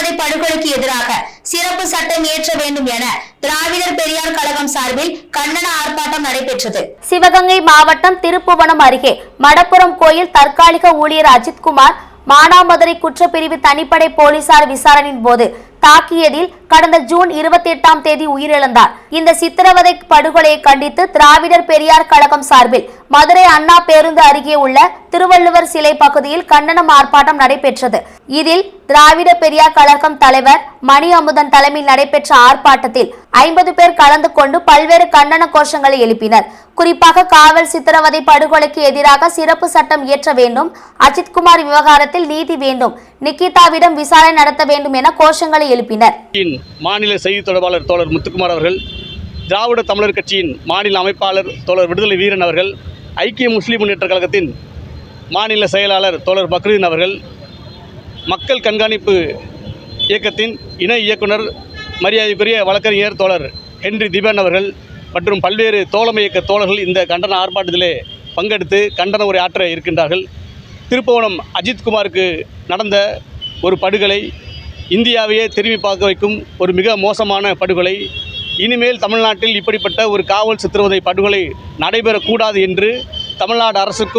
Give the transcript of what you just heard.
சித்திரவதை படுகொலைக்கு எதிராக சிறப்பு சட்டம் இயற்ற வேண்டும் என திராவிடர் பெரியார் கழகம் சார்பில் கண்டன ஆர்ப்பாட்டம் நடைபெற்றது. சிவகங்கை மாவட்டம் திருப்புவனம் அருகே மடப்புரம் கோயில் தற்காலிக ஊழியர் அஜித்குமார் மானாமதுரை குற்றப்பிரிவு தனிப்படை போலீசார் விசாரணையின் போது தாக்கியதில் கடந்த ஜூன் இருபத்தி எட்டாம் தேதி உயிரிழந்தார். இந்த சித்திரவதை படுகொலையை கண்டித்து திராவிடர் பெரியார் கழகம் சார்பில் மதுரை அண்ணா பேருந்து அருகே உள்ள திருவள்ளுவர் சிலை பகுதியில் கண்டனம் ஆர்ப்பாட்டம் நடைபெற்றது. இதில் திராவிட பெரியார் கழகம் தலைவர் மணி அமுதன் தலைமையில் நடைபெற்ற ஆர்ப்பாட்டத்தில் ஐம்பது பேர் கலந்து கொண்டு பல்வேறு கண்டன கோஷங்களை எழுப்பினர். குறிப்பாக காவல் சித்திரவதை படுகொலைக்கு எதிராக சிறப்பு சட்டம் இயற்ற வேண்டும் அஜித்குமார் விவகாரத்தில் நீதி வேண்டும் நிக்கிதாவிடம் விசாரணை நடத்த வேண்டும் என கோஷங்களை எழுப்பினர். மாநில செய்தி தொடர்பாளர் தோழர் முத்துக்குமார் அவர்கள் திராவிட தமிழர் கட்சியின் மாநில அமைப்பாளர் தோழர் விடுதலை வீரன் அவர்கள் ஐக்கிய முஸ்லீம் முன்னேற்ற கழகத்தின் மாநில செயலாளர் தோழர் பக்ரீன் அவர்கள் மக்கள் கண்காணிப்பு இயக்கத்தின் இணை இயக்குனர் மரியாதைக்குரிய வழக்கறிஞர் தோழர் ஹென்றி திபன் அவர்கள் மற்றும் பல்வேறு தோழமை இயக்க தோழர்கள் இந்த கண்டன ஆர்ப்பாட்டத்திலே பங்கெடுத்து கண்டன உரை ஆற்ற இருக்கின்றார்கள். திருப்புவனம் அஜித்குமாருக்கு நடந்த ஒரு படுகொலை இந்தியாவையே திரும்பி பார்க்க வைக்கும் ஒரு மிக மோசமான படுகொலை இனிமேல் தமிழ்நாட்டில் இப்படிப்பட்ட ஒரு காவல் சித்திரவதை படுகொலை நடைபெறக்கூடாது என்று தமிழ்நாடு அரசுக்கும்